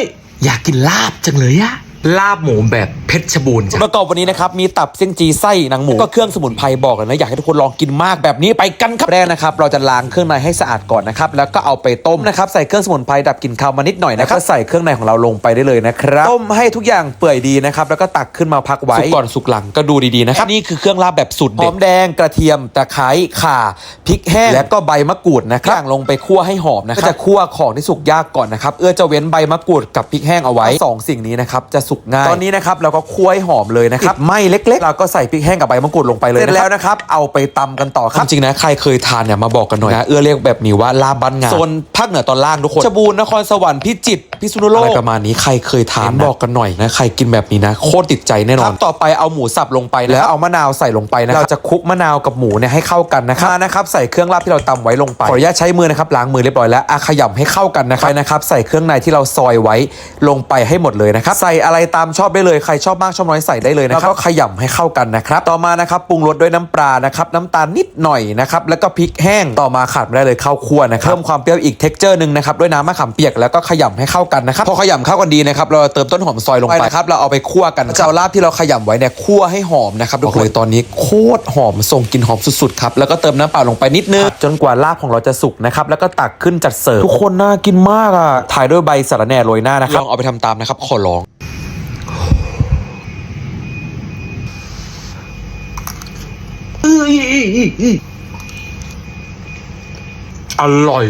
ยอยากกินลาบจังเลยอะลาบหมูแบบเพชรบูรณ์จ้ะ ประกอบวันนี้นะครับ มีตับเส้นจีไส้หนังหมูก็เครื่องสมุนไพรบอกเลยนะ อยากให้ทุกคนลองกินมากแบบนี้ไปกันครับแรกนะครับ เราจะล้างเครื่องในให้สะอาดก่อนนะครับ แล้วก็เอาไปต้มนะครับ ใส่เครื่องสมุนไพรดับกลิ่นคาวมานิดหน่อยนะครับก็ใส่เครื่องในของเราลงไปได้เลยนะครับต้มให้ทุกอย่างเปื่อยดีนะครับแล้วก็ตักขึ้นมาพักไว้สุกก่อนสุกหลังก็ดูดีๆนะครับนี่คือเครื่องลาบแบบสุดหอมแดงกระเทียมตะไคร้ข่าพริกแห้งและก็ใบมะกรูดนะครับย่างลงไปคั่วให้หอมนะครับก็จะคั่วของที่สุกยากก่อนนะครับเอื้อจะเว้นใบมะกรูดกับพริกแห้งเอาไว้สองสิ่งนี้นะครับจะสุกง่ายตอนนี้นะครับเราก็คั่วให้หอมเลยนะครับไหม้เล็กๆ เราก็ใส่พริกแห้งกับใบมะกรูดลงไปเลยเสร็จแล้วนะครับ เอาไปตำกันต่อครับจริงๆนะใครเคยทานเนี่ยมาบอกกันหน่อยนะเอื้อเรียกแบบนี้ว่าลาบบ้านงานโซนภาคเหนือตอนล่างทุกคนเพชรบูรณ์นครสวรรค์พิจิตรพิษณุโลกอะไรประมาณนี้ใครเคยทานบอกกันหน่อยนะใครกินแบบนี้นะโคตรติดใจแน่นอนต่อไปเอาหมูสับลงไปแล้วเอามะนาวใส่ลงไปนะครับเราจะคลุกมะนาวกับหมูเนี่ยให้เข้ากันนะครับมานะครับใส่เครื่องลาบที่เราตำไว้ลงไปขออนุญาตใช้มือนะครับล้างมือเรียบร้อยแล้วอะขยำให้เข้ากันนะครับไปนะครับใส่เครื่องในที่เราซอยไว้ลงไปให้หมดเลยนะครับใส่อะไรตามชอบได้เลยใครชอบมากชอบน้อยใส่ได้เลยนะครับแล้วก็ขยำให้เข้ากันนะครับต่อมานะครับปรุงรสด้วยน้ำปลานะครับน้ำตาลนิดหน่อยนะครับแล้วก็พริกแห้งต่อมาขาดไม่ได้เลยข้าวคั่วนะครับเพิ่มความเปรี้ยวอีกเท็กเจอร์หนึ่งนะครับด้วยน้ำมะขามเปียกแล้วก็ขยำให้เข้ากันนะครับพอขยำเข้ากันดีนะครับเราเติมต้นหอมซอยลงไปนะครับเราเอาไปคั่วกันจะเอาลาบที่เราขยำไว้เนี่ยคั่วให้หอมนะครับทุกคนเลยตอนนี้โคตรหอมส่งกลิ่นหอมสุดๆครับแล้วก็เติมน้ำเปล่าลงไปนิดนึงจนกว่าลาบของเราจะสุกนะครับแล้วก็ตักขึ้นจัดเสิร์ฟทุกคนน่ากินมากอะถ่ายด้วยใบสะระแหน่โรยหน้านะครับลองเอาไปทำตามนะครับขอร้อง อร่อย